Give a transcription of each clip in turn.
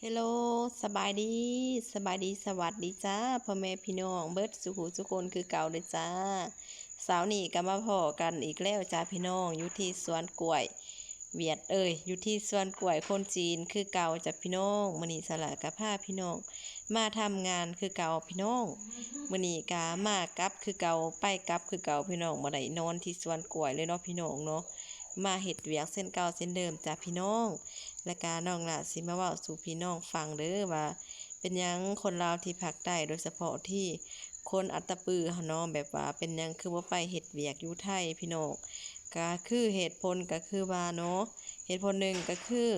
เฮลโลสบายดีสบายดีสวัสดีจ้าพ่อแม่พี่น้องเบิดสุขุสุคนคือเก่าเลยจ้า สาวนี่ก็มาพอกันอีกแล้วจ้าพี่น้องอยู่ที่สวนกล้วย เวียดเอ้ยอยู่ที่สวนกล้วยคนจีนคือเก่าจ้าพี่น้องมื้อนี้สละกับพาพี่น้อง มาทำงานคือเก่าพี่น้องมื้อนี้กามากับคือเก่าไปกับคือเก่าพี่น้องบ่ได้นอนที่สวนกล้วยเลยเนาะพี่น้องเนาะมาเฮ็ดเวียกเส้นเก่าเส้นเดิมจ้าพี่น้อง และการน้องละสิมาเว้าสู่พี่น้องฟังเด้อว่า เป็นยังคนลาวที่ภาคใต้โดยเฉพาะที่คนอัตปือเฮาเนาะแบบว่า เป็นยังคือบ่าไปเฮ็ดเวียกอยู่ไทยพี่น้องก็คือเหตุผลก็คือว่าเนาะเหตุผลหนึ่งก็คือ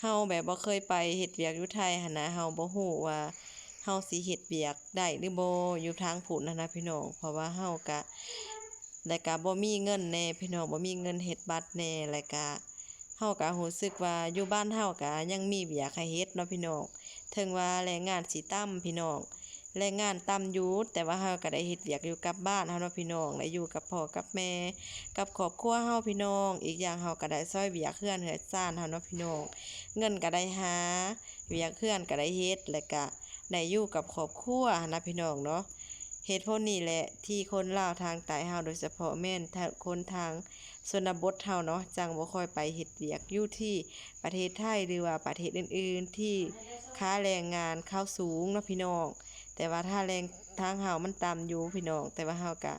เฮาแบบบ่เคยไปเฮ็ดเวียกอยู่ไทยหันนะเฮาบ่ฮู้ว่าเฮาสิเฮ็ดเวียกได้หรือบ่อยู่ทางผุนนะนะพี่น้องเพราะว่าเฮาก็และก็บ่มีเงินแน่พี่น้องบ่มีเงินเฮ็ดบัตรแน่และก็าก็รู้สึกว่าอยู่บ้านเฮาก็ยังมีเวียกให้เฮ็ดเนาะพี่น้องถึงว่าแรงงานสิต่ำพี่น้องแรงงานต่ำอยู่แต่ว่าเฮาก็ได้เฮ็ดเวียกอยู่กับบ้านเฮาเนาะพี่น้องได้อยู่กับพ่อกับแม่ กับครอบครัวเฮาพี่น้อง อีกอย่างเฮาก็ได้ซอยเวียกเฮือนเฮือนซ่านเฮาเนาะพี่น้อง เงินก็ได้หาเวียกเฮือนก็ได้เฮ็ดแล้วก็ได้อยู่กับครอบครัวนะพี่น้องเนาะเหตุผลนี้แหละที่คนลาวทางใต้เฮาโดยเฉพาะแม่นคนทาง ชนบทเฮาเนาะจังบ่ค่อยไปเฮ็ดเวียกอยู่ที่ประเทศไทยหรือว่าประเทศอื่น ๆ ที่ค่าแรงงานเข้าสูงเนาะพี่น้อง แต่ว่าถ้าแรงทางเฮามันต่ำอยู่พี่น้อง แต่ว่าเฮาก็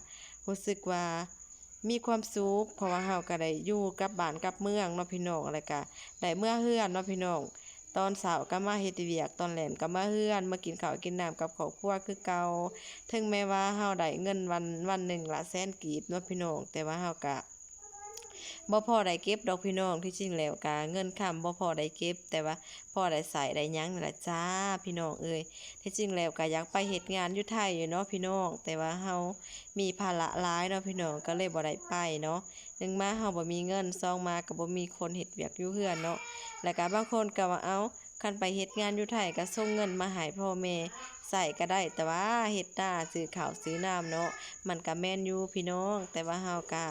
รู้สึกว่ามีความสุขเพราะว่าเฮาก็ได้อยู่กับบ้านกับเมืองเนาะพี่น้องแล้วก็ได้เมื่อเฮือนเนาะพี่น้องตอนเช้าก็มาเฮ็ดเวียกตอนแหลงก็มาเฮือน มากินข้าวกินน้ำกับครอบครัวคือเก่าถึงแม้ว่าเฮาได้เงินวันวันหนึ่งละแสนกีบเนาะพี่น้องแต่ว่าเฮาก็ บ่พอได้เก็บดอกพี่น้องที่จริงแล้วกะเงินค้ำบ่พอได้เก็บ แต่ว่าพอได้ใส่ได้ยังนี่ล่ะจ้าพี่น้องเอ้ยที่จริงแล้วก็อยากไปเฮ็ดงานอยู่ไทยอยู่เนาะพี่น้อง แต่ว่าเฮามีภาระหลายเนาะพี่น้องก็เลยบ่ได้ไปเนาะหนึ่งมาเฮาบ่มีเงินสองมาก็บ่มีคนเฮ็ดเวียกอยู่เฮือนเนาะแล้วก็บางคนก็ว่าเอาคันไปเฮ็ดงานอยู่ไทยก็ส่งเงินมาให้พ่อแม่ใส่ก็ได้แต่ว่าเฮ็ดหน้าซื้อข้าวซื้อน้ำเนาะมันก็แม่นอยู่พี่น้อง แต่ว่าเฮาก็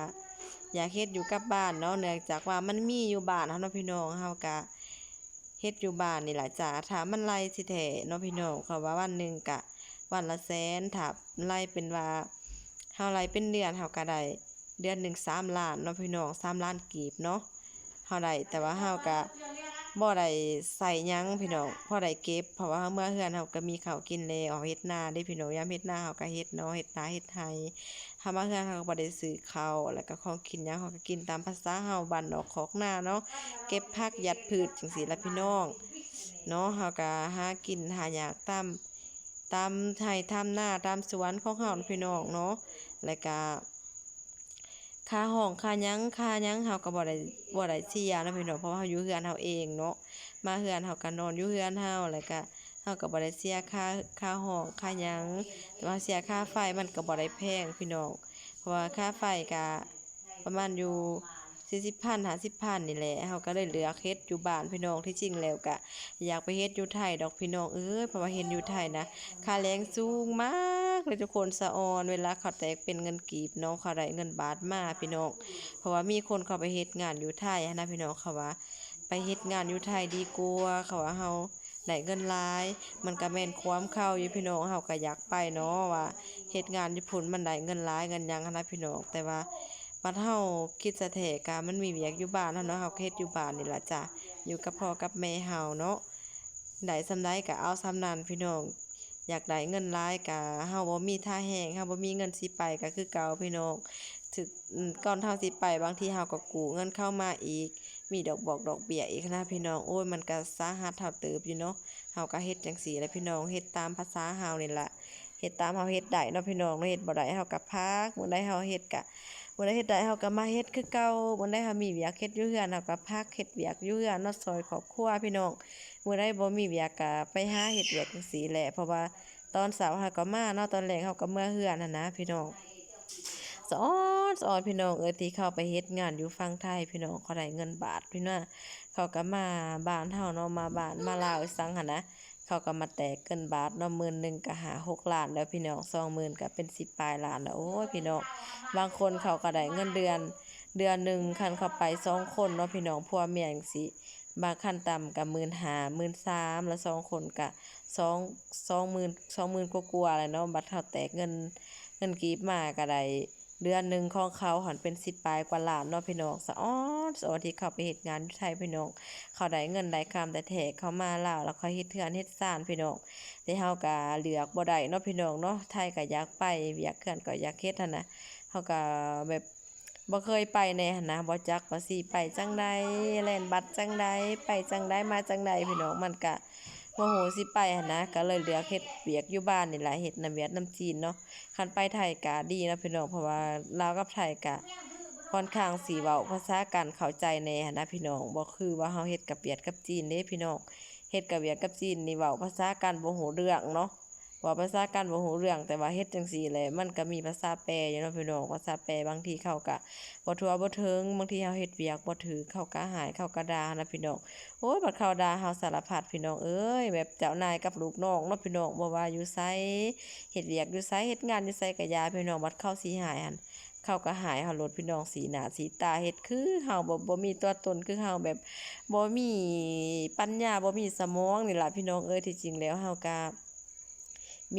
อยากเฮ็ดอยู่กับบ้านเนาะเนื่องจากว่ามันมีอยู่บ้านเฮาเนาะพี่น้องเฮาก็เฮ็ดอยู่บ้านนี่แหละจ้าถ้ามันไล่สิแท้เนาะพี่น้องเขาว่าวันหนึ่งก็วันละแสนถ้าไล่เป็นว่าเฮาไล่เป็นเดือนเฮาก็ได้เดือนหนึ่ง3ล้านเนาะพี่น้อง3ล้านกีบเนาะเฮาได้แต่ว่าเฮาก็บ่ได้ใส่ยังพี่น้องพอได้เก็บเพราะว่าเมื่อเฮือนเฮาก็มีข้าวกินแล้วเฮ็ดนาเด้พี่น้องยามเฮ็ดนาเฮาก็เฮ็ดเนาะเฮ็ดนาเฮ็ดไร่ ถ้ามาเฮือนเขาก็บ่ได้ซื้อเขาแล้วก็ของกินหยังเขาก็กินตามภาษาเฮาบ้านนอกคอกหน้าเนาะเก็บผักยัดพืชจังซี่ล่ะพี่น้องเนาะเฮาก็หากินหาหยากตามตามไร่ตามนาตามสวนของเฮาพี่น้องเนาะแล้วก็ค่าห้องค่ายังค่ายังเฮาก็บ่ได้บ่ได้เสียนะพี่น้องเพราะว่าเฮาอยู่เฮือนเฮาเองเนาะมาเฮือนเฮาก็นอนอยู่เฮือนเฮาแล้วก็ เฮาก็บ่ได้เสียค่าค่าห้องค่าหยังแต่ว่าเสียค่าไฟมันก็บ่ได้แพงพี่น้องเพราะว่าค่าไฟก็ประมาณอยู่40,000 50,000นี่แหละเฮาก็เลยเหลือเฮ็ดอยู่บ้านพี่น้องที่จริงแล้วก็อยากไปเฮ็ดอยู่ไทยดอกพี่น้องเอ้ยเพราะว่าเฮ็ดอยู่ไทยนะค่าแรงสูงมากเลยทุกคนสะออนเวลาเขาแตกเป็นเงินกีบเนาะเขาได้เงินบาทมาพี่น้องเพราะว่ามีคนเขาไปเฮ็ดงานอยู่ไทยนนะพี่น้องเขาว่า ไปเฮ็ดงานอยู่ไทยดีกว่าเขาว่าเฮา ได้เงินหลาย มันก็แม่นความเข้าอยู่พี่น้องเฮาก็อยากไปเนาะว่าเฮ็ดงานญี่ปุ่นมันได้เงินหลายเงินหยังหั้นนะพี่น้องแต่ว่าบัดเฮาคิดซะแท้ก็มันมีเวียกอยู่บ้านเฮาเนาะเฮาก็เฮ็ดอยู่บ้านนี่ล่ะจ้ะอยู่กับพ่อกับแม่เฮาเนาะได้ส่ำใดก็เอาส่ำนั้นพี่น้องอยากได้เงินหลายก็เฮาบ่มีท่าแรงเฮาบ่มีเงินสิไปก็คือเก่าพี่น้องถึกก่อนเฮาสิไปบางทีเฮาก็กู้เงินเข้ามาอีก มีดอกบอกดอกเบี้ยอีกนะพี่น้องโอ้ยมันก็สาหัสเท่าเติบอยู่เนาะเฮาก็เฮ็ดจังซี่แหละพี่น้องเฮ็ดตามภาษาเฮานี่ล่ะเฮ็ดตามเฮาเฮ็ดได้เนาะพี่น้องเนาเฮ็ดบ่ได้เฮาก็พักมื้อใดเฮาเฮ็ดก็มื้อใดเฮ็ดได้เฮาก็มาเฮ็ดคือเก่ามื้อใดเฮามีเวียกเฮ็ดอยู่เฮือนเฮาก็พักเฮ็ดเวียกอยู่เฮือนเนาะซอยครอบครัวพี่น้องมื้อใดบ่มีเวียกก็ไปหาเฮ็ดเวียกจังซี่แหละเพราะว่าตอนเช้าเฮาก็มาเนาะตอนแลงเฮาก็เมื่อเฮือนนั่นนะพี่น้อง สอนสอนพี่น้องเอ้ยที่เข้าไปเฮ็ดงานอยู่ฝั่งไทยพี่น้องเขาได้เงินบาทพี่น้องเขาก็มาบ้านเฮาเนาะมาบ้านมาลาวอีสังหั่นนะเขาก็มาแตกเงินบาทเนาะหมื่นหนึ่งก็หาหกล้านแล้วพี่น้องสองหมื่นก็เป็นสิบปลายล้านแล้วโอ้ยพี่น้องบางคนเขาก็ได้เงินเดือน เดือนหนึ่งคันเขาไปสองคนเนาะพี่น้องพัวเมียจังซี้บางขั้นต่ำก็15,000 13,000แล้วสองคนก็สอง20,000 20,000กว่าๆแหละเนาะบัดเขาแตกเงินเงินกีบมาก็ได้ เดือนหนึ่งของเขาหันเป็น10ปลายกว่าหลานเนาะพี่น้องสะอ้อนสอนที่เขาไปเฮ็ดงานอยู่ไทยพี่น้องเขาได้เงินได้คำแต่แท้เขามาลาวแล้วเขาเฮ็ดเทือนเฮ็ดซ่านพี่น้องแต่เฮาก็เหลือกบ่ได้เนาะพี่น้องเนาะไทยก็อยากไปอยากเขื่อนก็อยากเฮ็ดหั่นน่ะเฮาก็แบบบ่เคยไปแน่หั้นนะบ่จักว่าสิไปจังใดแล่นบัตรจังใดไปจังใดมาจังใดพี่น้องมันก็ โมโหสิไปหนะก็เลยเลือกเฮ็ดเปียกอยู่บ้านนี่แหละเฮ็ดน้ำเวียดน้ำจีนเนาะคันไปไทยกะดีนะพี่น้องเพราะว่าลาวกับไทยกะค่อนข้างสีเว้าภาษาการเข้าใจในนะพี่น้องบ่คือว่าเฮาเฮ็ดกับเวียดกับจีนเด้พี่น้องเฮ็ดกับเวียดกับจีนนี่เว้าภาษาการบ่ฮู้เรื่องเนาะ ว้าภาษากันบ่ฮู้เรื่องแต่ว่าเฮ็ดจังซี่แหละมันก็มีภาษาแปลอยู่เนาะพี่น้องภาษาแปลบางทีเขาก็บ่ทั่วบ่ถึงบางทีเฮาเฮ็ดเวียกบ่ถือเขาก็หายเขาก็ด่าห์นะพี่น้องโอ้ยบัดเขาด่าเฮาสารพัดพี่น้องเอ้ยแบบเจ้านายกับลูกน้องเนาะพี่น้องบ่ว่าอยู่ไสเฮ็ดเวียกอยู่ไสเฮ็ดงานอยู่ไสก็ยาพี่น้องบัดเข้าสิหายหั่นเขาก็หายเฮาโลดพี่น้องสีหน้าสีตาเฮ็ดคือเฮาบ่บ่มีตัวตนคือเฮาแบบบ่มีปัญญาบ่มีสมองนี่ล่ะพี่น้องเอ้ยที่จริงแล้วเฮาก็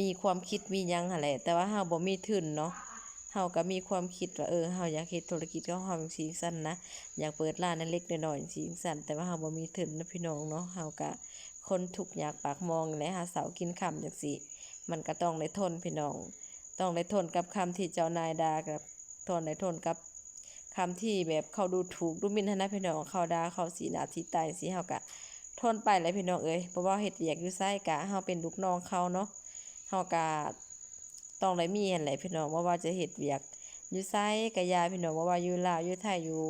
มีความคิดมียังหั่นแหละ แต่ว่าเฮาบ่มีทุนเนาะเฮาก็มีความคิดว่าเออเฮาอยากเฮ็ดธุรกิจของเฮาจังซี่จั่งซั้นนะอยากเปิดร้านเล็กๆน้อยๆจังซี่ซั่นแต่ว่าเฮาบ่มีทุนนะพี่น้องเนาะเฮาก็คนทุกข์ยากปากมองและหาเช้ากินค่ำจังซี่มันก็ต้องได้ทนพี่น้อง ต้องได้ทนกับคำที่เจ้านายด่ากับทนได้ทนกับคำที่แบบเขาดูถูกดูหมิ่นนะพี่น้องเขาด่าเขาสีหน้าสีตายสิเฮาก็ทนไปแหล้วพี่น้องเอ้ยเพราะว่าเฮ็ดเวียกอยู่ไสกะเฮาเป็นลูกน้องเขาเนาะ เฮาก็ต้องได้มีหั่นแหละพี่น้องบ่ว่าจะเฮ็ดเวียกอยู่ไสก็อย่าพี่น้องบ่ว่าอยู่ลาวอยู่ไทยอยู่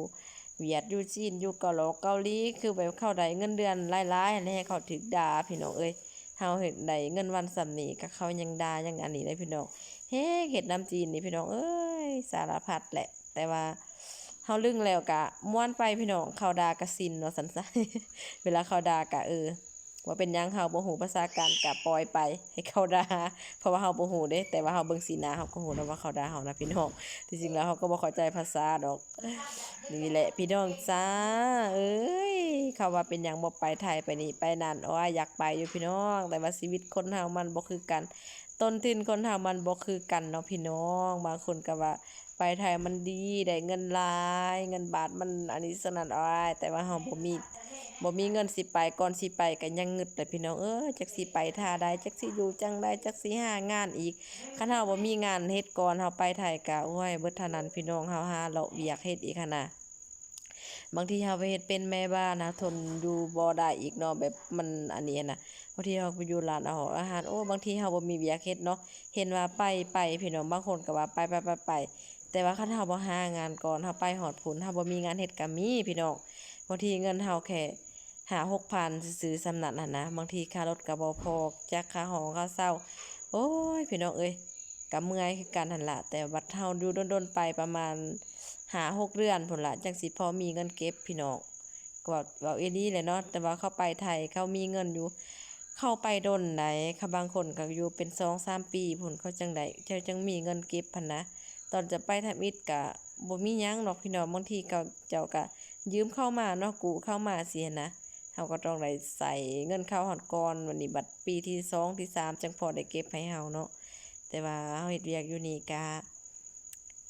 เวียดอยู่จีนอยู่เกาหลงเกาหลีคือแบบเข้าได้เงินเดือนหลายๆหั้นแหละเขาถูกด่าพี่น้องเอ้ยเฮาเฮ็ดได้เงินวันส่ำนี้ก็เขายังด่ายังอันนี้เลยพี่น้องเฮ้เฮ็ดน้ำจีนนี่พี่น้องเอ้ยสารพัดแหละ แต่ว่าเฮาลึงแล้วก็ม่วนไปพี่น้องเขาด่ากะซินเนาะสันซะเวลาเขาด่าก็เออ ว่าเป็นยังเฮาบ่ฮู้ภาษาการก็ปล่อยไปให้เขาด่าเพราะว่าเฮาบ่ฮู้เด้ แต่ว่าเฮาเบิ่งสีหน้าเฮาก็ฮู้แล้วว่าเขาด่าเฮานะพี่น้องที่จริงแล้วเฮาก็บ่เข้าใจภาษาดอกนี่แหละพี่น้องจ้าเอ้ยเขาว่าเป็นยังบ่ไปไทยไปนี่ไปนั่นโอ้ยอยากไปอยู่พี่น้อง แต่ว่าชีวิตคนเฮามันบ่คือกันต้นทินคนเฮามันบ่คือกันเนาะพี่น้องบางคนก็ว่าไปไทยมันดีได้เงินหลาย เงินบาทมันอันนี้สนั่นอ้อยแต่ว่าเฮาบ่มี บ่มีเงินสิไปก่อนสิไปก็ยังงึดเลยพี่น้องเอ้ยจักสิไปท่าใดจักสิอยู่จังใดจักสิหางานอีกคันเฮาบ่มีงานเฮ็ดก่อนเฮาไปไทยก็โอ้ยเบิดเท่านั้นพี่น้องเฮาหาเลาะเวียกเฮ็ดอีกหันน่ะบางทีเฮาไปเฮ็ดเป็นแม่บ้านนะทนอยู่บ่ได้อีกเนาะแบบมันอันนี้น่ะบางทีเฮาไปอยู่ร้านอาหารอาหารโอ้บางทีเฮาบ่มีเวียกเฮ็ดเนาะเห็นว่าไปไปพี่น้องบางคนก็ว่าไปไปไปไปแต่ว่าคันเฮาบ่หางานก่อนเฮาไปฮอดพุ่นเฮาบ่มีงานเฮ็ดก็มีพี่น้องบางทีเงินเฮาแค่ หา6,000ซื้อสำนั้นน่ะนะบางทีค่ารถก็บ่พอจักค่าหองค่าเช่าโอ้ยพี่น้องเอ้ยก็เมื่อยคือกันหันละแต่บัดเฮาอยู่ดนๆไปประมาณหาหกเดือนพุ่นละจังสิพอมีเงินเก็บพี่น้องก็ว่าเว้าอีหลีแหละเนาะแต่ว่าเข้าไปไทยเขามีเงินอยู่ เข้าไปดนไหนเขบางคนก็อยู่เป็น2-3ปีพุ่นเขาจังไดเจ้าจังมีเงินเก็บพันนะตอนจะไปทำอิฐก็บ่มียังดอกพี่น้องบางทีก็เจ้าก็ยืมเข้ามาเนาะกูเข้ามาสิหั้นนะ เฮาก็ต้องได้ใส่เงินเข้าฮอดก่อนวันนี้บัดปีที่สองที่สามจังพอได้เก็บให้เฮาเนาะแต่ว่าเฮาเฮ็ดเวียกอยู่นี่ก็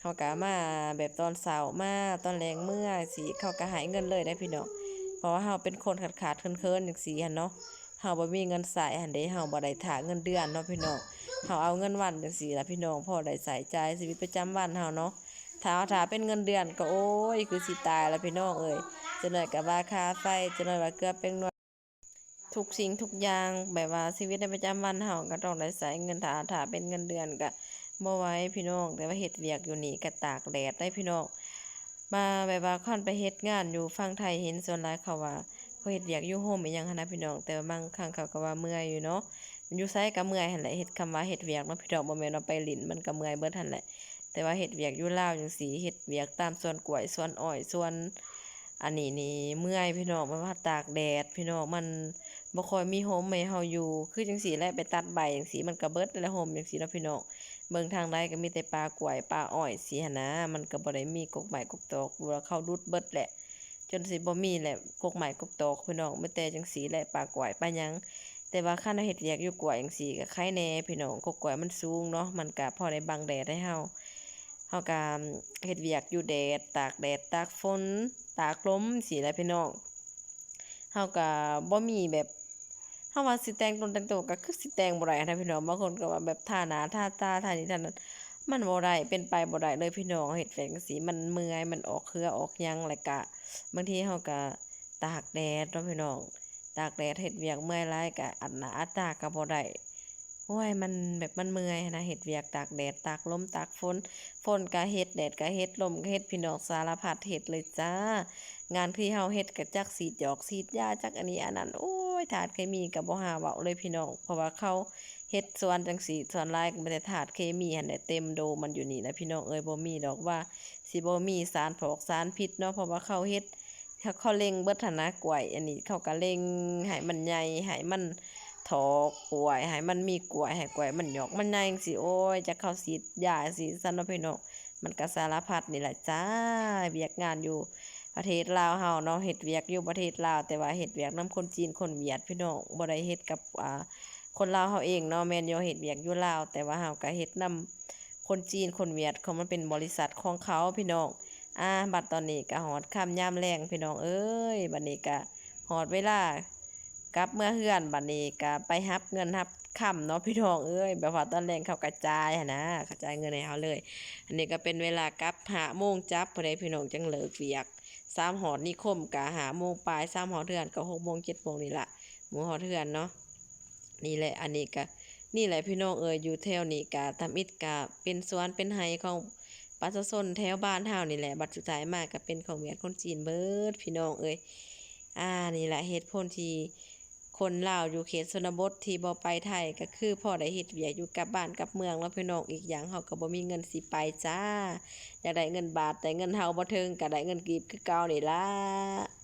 เขาก็มาแบบตอนเช้ามาตอนแลงเมื่อสิเขาก็ให้เงินเลยได้พี่น้องเพราะว่าเฮาเป็นคนขาดขาดเคินๆจังซี่หั่นเนาะเฮาบ่มีเงินใช้หั่นเด้เฮาบ่ได้ท่าเงินเดือนเนาะพี่น้องเฮาเอาเงินวันจังซี่ล่ะพี่น้องพอได้ใช้จ่ายชีวิตประจำวันเฮาเนาะ ถ้าเอาถ้าเป็นเงินเดือนก็โอ้ยคือสิตายแล้วพี่น้องเอ้ยจักหน่อยก็ว่าค่าไฟจักหน่อยว่าเกลือเป็นหน่วยทุกสิ่งทุกอย่างแบบว่าชีวิตในประจำวันเฮาก็ต้องได้ใช้เงินถ้าถ้าเป็นเงินเดือนก็บ่ไหว้พี่น้องแต่ว่าเฮ็ดเวียกอยู่นี่ก็ตากแดดได้พี่น้องมาแบบว่าคันไปเฮ็ดงานอยู่ฝั่งไทยเห็นส่วนหลายเขาว่าเขาเฮ็ดเวียกอยู่โฮมอีหยังหันนะพี่น้องแต่ว่าบางครั้งเขาก็ว่าเมื่อยอยู่เนาะอยู่ไสก็เมื่อยหั่นแหละเฮ็ดคำว่าเฮ็ดเวียกเนาะพี่น้องบ่แม่นว่าไปหลินมันก็เมื่อยเบิดหั่นแหละ แต่ว่าเฮ็ดเวียกอยู่ลาวจังซี่เฮ็ดเวียกตามส่วนกล้วยส่วนอ้อยส่วนอันนี้นี่เมื่อยพี่น้องเพราะว่าตากแดด พี่น้องมันบ่ค่อยมีโฮมให้เฮาอยู่ คือจังซี่แหละไปตัดใบจังซี่มันก็เบิดแล้วโฮมจังซี่เนาะพี่น้องเบิ่งทางใดก็มีแต่ปลากล้วยปลาอ้อยสิหั้นะมันก็บ่ได้มีกกไม้กกตอกดูแล้วเขาดุดเบิดแหละ จนสิบ่มีแหละกกไม้กกตอกพี่น้องมีแต่จังซี่แหละปลากล้วยปลาหยังแต่ว่าคันเราเฮ็ดเวียกอยู่กล้วยจังซี่ก็ไข่แน่พี่น้องกกกล้วยมันสูงเนาะมันก็พอได้บังแดดให้เฮา เฮาก็เฮ็ดเวียกอยู่แดด ตากแดด ตากฝน ตากลมสิแหละพี่น้องเฮาก็บ่มีแบบเฮาว่าสิแต่งตนแต่งตัวก็คือสิแต่งบ่ได้นะพี่น้องบางคนก็ว่าแบบท่าหน้าท่าตาท่านี่ทานั้นมันบ่ได้เป็นไปบ่ได้เลยพี่น้องเฮ็ดเวียกจังซี่มันเมื่อยมันออกเครือออกยังแล้วก็บางทีเฮาก็ตากแดดเนาะพี่น้องตากแดดเฮ็ดเวียกเมื่อยหลายก็อัดหน้าอัดตาก็บ่ได้ โอ้ยมันแบบมันเมื่อยนะเฮ็ดเวียกตากแดดตากลมตากฝนฝนก็เฮ็ดแดดก็เฮ็ดลมก็เฮ็ดพี่น้องสารพัดเฮ็ดเลยจ้า งานที่เฮาเฮ็ดก็จักสีดหยอกสีดยาจักอันนี้อันนั้นโอ้ยถาดเคมีก็บ่หาเว้าเลยพี่น้องเพราะว่าเขาเฮ็ดส่วนจังซี่วนหลายก็บ่ได้ถาดเคมีหันแหละเต็มโดมันอยู่นี่แหละพี่น้องเอ้ยบ่มีดอกว่าสิบ่มีสารผอกสารพิษเนาะเพราะว่าเขาเฮ็ดเขาเล็งเบิดหั้นนะกล้วยอันนี้เขาก็เล็งให้มันใหญ่ให้มัน ถอกกล้วยให้มันมีกล้วยให้กล้วยมันหยอกมันใหญ่จังซี่โอ้ยจะเข้าสีดยาสิซั่นเนาะพี่น้องมันก็สารพัดนี่แหละจ้าเวียกงานอยู่ประเทศลาวเฮาเนาะเฮ็ดเวียกอยู่ประเทศลาวแต่ว่าเฮ็ดเวียกนํคนจีนคนเวียดพี่น้องบ่ได้เฮ็ดกับอ่าคนลาวเฮาเองเนาะแม่นอยู่เฮ็ดเวียกอยู่ลาวแต่ว่าเฮาก็เฮ็ดนํคนจีนคนเวียดเขามันเป็นบริษัทของเขาพี่น้องอ่าบัดตอนนี้ก็ฮอดค่ำยามแลงพี่น้องเอ้ยบัดนี้ก็ฮอดเวลา กลับเมื่อเฮือนบัดนี้ก็ไปรับเงินรับค่ำเนาะพี่น้องเอ้ยแบบว่าตอนแรงเขากระจายนะกระจายเงินให้เฮาเลย อันนี้ก็เป็นเวลากลับ5โมงจับพอดีพี่น้องจังเลิกเวียกสามหอดนิคมก็5โมงปลายสามหอดเทือนก็6โมง7โมงนี่ละหมูหอดเทือนเนาะนี่แหละอันนี้ก็นี่แหละพี่น้องเอ้ยอยู่แถวนี้ก็ทำอิฐก็เป็นสวนเป็นไร่ของประชาชนแถวบ้านเฮานี่แหละบัดสุดท้ายมาก็เป็นของเวียดคนจีนเบิดพี่น้องเอ้ยอ่านี่แหละเหตุผลที่ คนลาวอยู่เขตชนบทที่บ่ไปไทยก็คือพ่อได้เฮ็ดเวียกอยู่กับบ้านกับเมืองแล้วพี่น้องอีกอย่างเฮาก็บ่มีเงินสิไปจ้าอยากได้เงินบาทแต่เงินเฮาบ่ถึงก็ได้เงินกีบคือเก่านี่ล่ะ